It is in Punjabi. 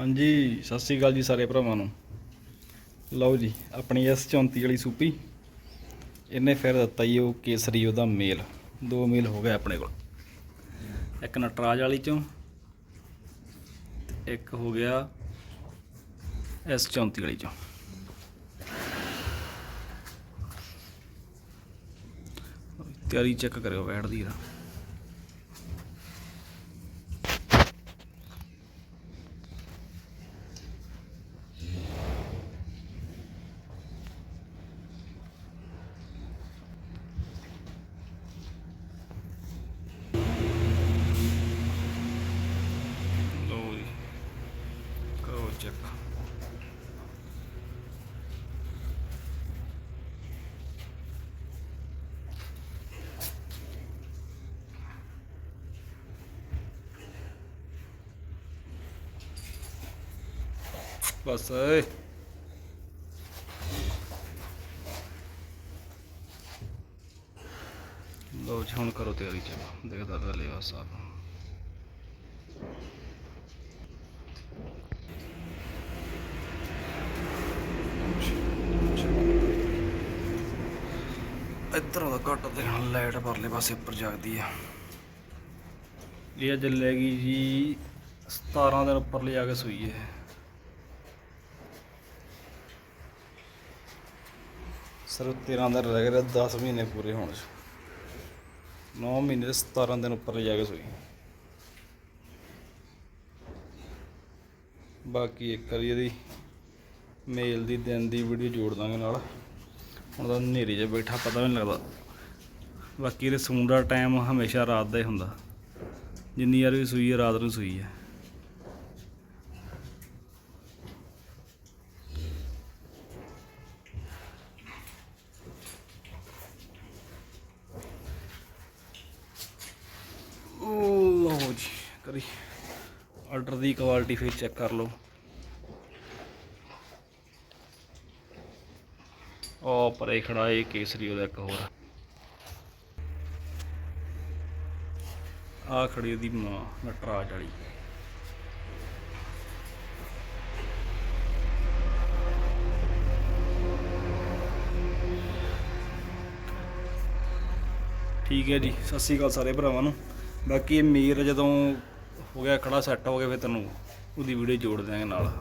ਹਾਂਜੀ, ਸਤਿ ਸ੍ਰੀ ਅਕਾਲ ਜੀ ਸਾਰੇ ਭਰਾਵਾਂ ਨੂੰ। ਲਓ ਜੀ, ਆਪਣੀ ਇਸ 34 ਵਾਲੀ ਸੂਪੀ। ਇਹਨੇ ਫਿਰ ਦਿੱਤਾ ਜੀ ਉਹ ਕੇਸਰੀ, ਉਹਦਾ ਮੇਲ। ਦੋ ਮੇਲ ਹੋ ਗਏ ਆਪਣੇ ਕੋਲ। ਇੱਕ ਨਟਰਾਜ ਵਾਲੀ ਚੋਂ ਇੱਕ ਹੋ ਗਿਆ ਇਸ 34 ਵਾਲੀ ਚੋਂ। ਤਿਆਰੀ ਚੈੱਕ ਕਰਿਓ ਬੈਠ ਦੀ ਰਾ ਕਰੋ ਚੈੱਕ ਬਸ ਏ ਜੀ ਹੁਣ ਕਰੋ ਤਿਆਰੀ ਚਲੋ ਦੇਖਦਾ ਤਾਂ ਲਿਆ ਸਾਹਿਬ। ਇੱਧਰੋਂ ਦਾ ਘੱਟ ਦੇਖਣਾ ਲਾਈਟ ਪਰਲੇ ਪਾਸੇ ਉੱਪਰ ਜਗਦੀ ਆ। ਇਹ ਅੱਜ ਲੈ ਗਈ ਜੀ 17 ਦਿਨ ਉੱਪਰ ਲਿਜਾ ਕੇ ਸੂਈ ਹੈ ਸਿਰਫ 13 ਦਿਨ ਰਹਿ ਗਏ 10 ਮਹੀਨੇ ਪੂਰੇ ਹੋਣ ਚ। 9 ਮਹੀਨੇ ਤੇ 17 ਦਿਨ ਉੱਪਰ ਲਿਜਾ ਕੇ ਸੂਈ। ਬਾਕੀ ਇੱਕ ਵਾਰੀ ਇਹਦੀ ਮੇਲ ਦੀ ਦਿਨ ਦੀ ਵੀਡੀਓ ਜੋੜ ਦਾਂਗੇ ਨਾਲ। ਹੁਣ ਤਾਂ ਹਨੇਰੇ 'ਚ ਬੈਠਾ, ਪਤਾ ਵੀ ਨਹੀਂ ਲੱਗਦਾ। ਬਾਕੀ ਇਹਦੇ ਸੂਣ ਦਾ ਟਾਈਮ ਹਮੇਸ਼ਾ ਰਾਤ ਦਾ ਹੀ ਹੁੰਦਾ। ਜਿੰਨੀ ਵਾਰ ਵੀ ਸੂਈ ਹੈ, ਰਾਤ ਨੂੰ ਸੂਈ ਹੈ। ਲਓ ਜੀ, ਕਰੀ। ਆਰਡਰ ਦੀ ਕੁਆਲਿਟੀ ਫਿਰ ਚੈੱਕ ਕਰ ਲਓ। ਉਹ ਪਰੇ ਖੜਾ ਇਹ ਕੇਸਰੀ ਉਹਦਾ ਇੱਕ ਹੋਰ। ਆ ਖੜੀ ਉਹਦੀ ਮਾਂ, ਨਟਰਾਜ ਵਾਲੀ। ਠੀਕ ਹੈ ਜੀ, ਸਤਿ ਸ਼੍ਰੀ ਅਕਾਲ ਸਾਰੇ ਭਰਾਵਾਂ ਨੂੰ। ਬਾਕੀ ਇਹ ਮੀਰ ਜਦੋਂ ਹੋ ਗਿਆ, ਖੜਾ ਸੈੱਟ ਹੋ ਗਿਆ, ਫਿਰ ਤੈਨੂੰ ਉਹਦੀ ਵੀਡੀਓ ਜੋੜ ਦਿਆਂਗੇ ਨਾਲ।